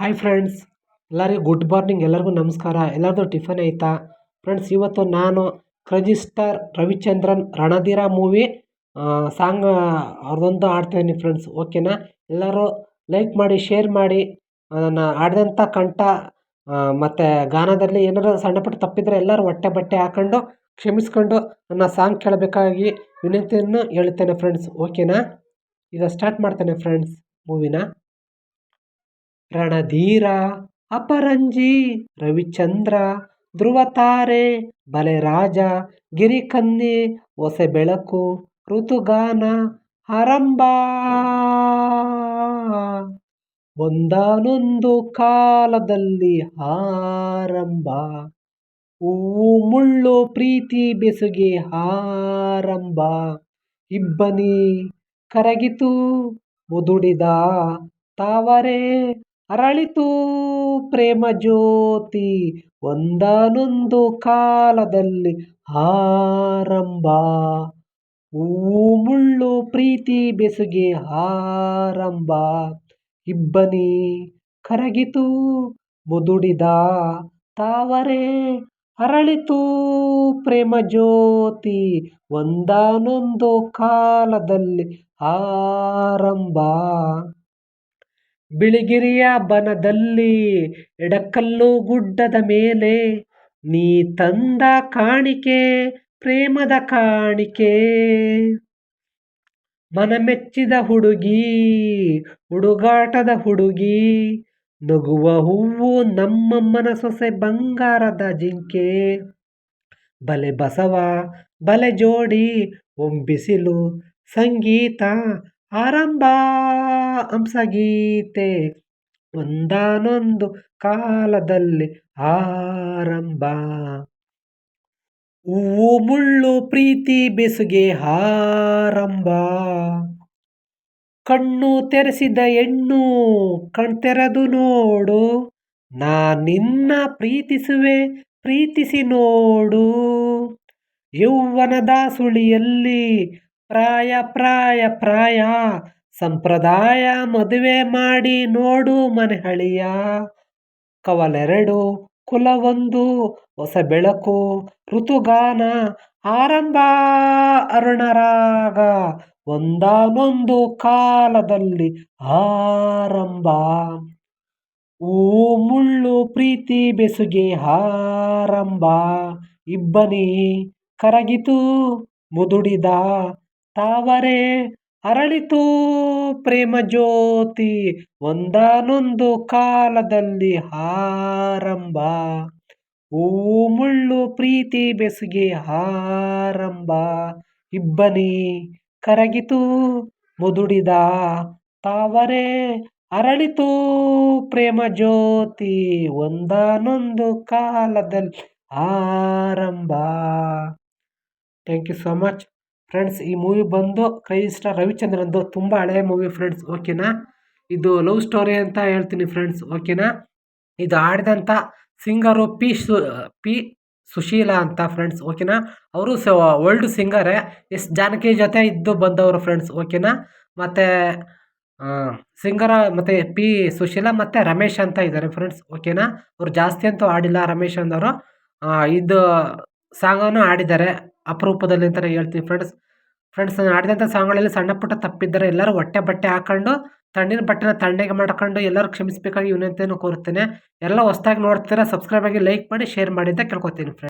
Hi friends ಎಲ್ಲರಿಗೂ good morning ಎಲ್ಲರಿಗೂ ನಮಸ್ಕಾರ. ಎಲ್ಲರದು ಟಿಫನ್ ಆಯಿತಾ ಫ್ರೆಂಡ್ಸ್ ಇವತ್ತು ನಾನು crazy star Ravichandran Ranadheera movie song ಅವ್ರದ್ದೊಂದು ಹಾಡ್ತಾಯಿದ್ದೀನಿ ಫ್ರೆಂಡ್ಸ್ ಓಕೆನಾ ಎಲ್ಲರೂ ಲೈಕ್ ಮಾಡಿ ಶೇರ್ ಮಾಡಿ ನಾನು ಹಾಡ್ದಂಥ ಕಂಠ ಮತ್ತು ಗಾನದಲ್ಲಿ ಏನಾದರೂ ಸಣ್ಣ ಪುಟ್ಟ ತಪ್ಪಿದರೆ ಎಲ್ಲರೂ ಹೊಟ್ಟೆ ಬಟ್ಟೆ ಹಾಕೊಂಡು ಕ್ಷಮಿಸ್ಕೊಂಡು ನನ್ನ ಸಾಂಗ್ ಕೇಳಬೇಕಾಗಿ ವಿನಂತಿಯನ್ನು ಹೇಳ್ತೇನೆ ಫ್ರೆಂಡ್ಸ್ ಓಕೆನಾ ಈಗ ಸ್ಟಾರ್ಟ್ ಮಾಡ್ತೇನೆ ಫ್ರೆಂಡ್ಸ್ ಮೂವಿನ ರಣಧೀರ, ಅಪರಂಜಿ, ರವಿಚಂದ್ರ, ಧ್ರುವತಾರೆ, ಬಲೆರಾಜ ಗಿರಿಕನ್ನೆ ಹೊಸೆ ಬೆಳಕು ಋತುಗಾನ, ಆರಂಭ. ಒಂದಾನೊಂದು ಕಾಲದಲ್ಲಿ ಆರಂಭ. ಹೂವು, ಮುಳ್ಳು, ಪ್ರೀತಿ, ಬೆಸುಗೆ ಆರಂಭ. ಇಬ್ಬನಿ ಕರಗಿತು, ಮುದುಡಿದ ತಾವರೆ ಅರಳಿತು ಪ್ರೇಮ ಜ್ಯೋತಿ ಒಂದಾನೊಂದು ಕಾಲದಲ್ಲಿ ಆರಂಭ. ಹೂವು ಮುಳ್ಳು ಪ್ರೀತಿ ಬೆಸುಗೆ ಆರಂಭ. ಇಬ್ಬನಿ ಕರಗಿತು ಮುದುಡಿದ ತಾವರೆ ಅರಳಿತು ಪ್ರೇಮ ಜ್ಯೋತಿ ಒಂದಾನೊಂದು ಕಾಲದಲ್ಲಿ ಆರಂಭ. ಬಿಳಿಗಿರಿಯ ಬನದಲ್ಲಿ ಎಡಕಲ್ಲು ಗುಡ್ಡದ ಮೇಲೆ ನೀ ತಂದ ಕಾಣಿಕೆ, ಪ್ರೇಮದ ಕಾಣಿಕೆ. ಮನಮೆಚ್ಚಿದ ಹುಡುಗಿ ಹುಡುಗಾಟದ ಹುಡುಗಿ, ನಗುವ ಹೂವು ನಮ್ಮಮ್ಮನ ಸೊಸೆ ಬಂಗಾರದ ಜಿಂಕೆ. ಬಲೆ ಬಸವ, ಬಲೆ ಜೋಡಿ, ಒಂಬಿಸಿಲು, ಸಂಗೀತ, ಆರಂಭ. ಹಂಸಗೀತೆ ಒಂದಾನೊಂದು ಕಾಲದಲ್ಲಿ ಆರಂಭ. ಹೂವು ಮುಳ್ಳು ಪ್ರೀತಿ ಬೆಸುಗೆ ಆರಂಭ. ಕಣ್ಣು ತೆರೆಸಿದ ಹೆಣ್ಣು ಕಣ್ತೆರೆದು ನೋಡು. ನಾ ನಿನ್ನ ಪ್ರೀತಿಸುವೆ, ಪ್ರೀತಿಸಿ ನೋಡು. ಯೌವನದ ಸುಳಿಯಲ್ಲಿ ಪ್ರಾಯ ಪ್ರಾಯ ಪ್ರಾಯ ಸಂಪ್ರದಾಯ ಮದುವೆ ಮಾಡಿ ನೋಡು ಮನೆ ಹಳಿಯ ಕವಲೆರಡು, ಕುಲವೊಂದು, ಹೊಸ ಬೆಳಕು, ಋತುಗಾನ, ಆರಂಭ, ಅರುಣರಾಗ, ಒಂದಾನೊಂದು ಕಾಲದಲ್ಲಿ ಆರಂಭ. ಓ ಮುಳ್ಳು ಪ್ರೀತಿ ಬೆಸುಗೆ ಆರಂಭ. ಇಬ್ಬನಿ ಕರಗಿತು ಮುದುಡಿದ ತಾವರೆ ಅರಳಿತು ಪ್ರೇಮ ಜ್ಯೋತಿ, ಒಂದಾನೊಂದು ಕಾಲದಲ್ಲಿ ಆರಂಭ. ಹೂ ಮುಳ್ಳು ಪ್ರೀತಿ ಬೆಸುಗೆ ಆರಂಭ. ಇಬ್ಬನಿ ಕರಗಿತು, ಮುದುಡಿದ ತಾವರೆ ಅರಳಿತು ಪ್ರೇಮ ಜ್ಯೋತಿ, ಒಂದಾನೊಂದು ಕಾಲದಲ್ಲಿ ಆರಂಭ. Thank you so much friends ಈ ಮೂವಿ ಬಂದು ಕ್ರೈ ಸ್ಟಾರ್ ರವಿಚಂದ್ರನ್ದು ತುಂಬ ಹಳೆಯ ಮೂವಿ ಫ್ರೆಂಡ್ಸ್ ಓಕೆನಾ ಇದು ಲವ್ ಸ್ಟೋರಿ ಅಂತ ಹೇಳ್ತೀನಿ ಫ್ರೆಂಡ್ಸ್ ಓಕೆನಾ ಇದು ಆಡಿದಂಥ ಸಿಂಗರು ಪಿ ಸು, ಪಿ ಸುಶೀಲಾ ಅಂತ ಫ್ರೆಂಡ್ಸ್ ಓಕೆನಾ ಅವರು ಸ ಓಲ್ಡ್ ಸಿಂಗರೇ ಎಸ್ ಜಾನಕಿ ಜೊತೆ ಇದ್ದು ಬಂದವರು ಫ್ರೆಂಡ್ಸ್ ಓಕೆನಾ ಮತ್ತು ಸಿಂಗರ ಮತ್ತು ಪಿ ಸುಶೀಲಾ ಮತ್ತು ರಮೇಶ್ ಅಂತ ಇದ್ದಾರೆ ಫ್ರೆಂಡ್ಸ್ ಓಕೆನಾ ಅವ್ರು ಜಾಸ್ತಿ ಅಂತೂ ಆಡಿಲ್ಲ ರಮೇಶ್ ಅಂದವರು. ಇದು ಸಾಂಗನ್ನು ಆಡಿದ್ದಾರೆ ಅಪರೂಪದಲ್ಲಿ ಅಂತಲೇ ಹೇಳ್ತೀವಿ ಫ್ರೆಂಡ್ಸ್ ಫ್ರೆಂಡ್ಸ್ ಆಡಿದಂಥ ಸಾಂಗ್ಗಳಲ್ಲಿ ಸಣ್ಣ ಪುಟ್ಟ ತಪ್ಪಿದ್ದರೆ ಎಲ್ಲರೂ ಹೊಟ್ಟೆ ಬಟ್ಟೆ ಹಾಕೊಂಡು ತಣ್ಣಿನ ಬಟ್ಟೆನ ತಣ್ಣಗೆ ಮಾಡ್ಕೊಂಡು ಎಲ್ಲರೂ ಕ್ಷಮಿಸಬೇಕಾಗಿ ವಿನಂತಿಯನ್ನು ಕೋರುತ್ತೇನೆ. ಎಲ್ಲ ಹೊಸ್ದಾಗಿ ನೋಡ್ತೀರಾ ಸಬ್ಸ್ಕ್ರೈಬ್ ಆಗಿ ಲೈಕ್ ಮಾಡಿ ಶೇರ್ ಮಾಡಿ ಅಂತ ಕೇಳ್ಕೊತೀನಿ ಫ್ರೆಂಡ್ಸ್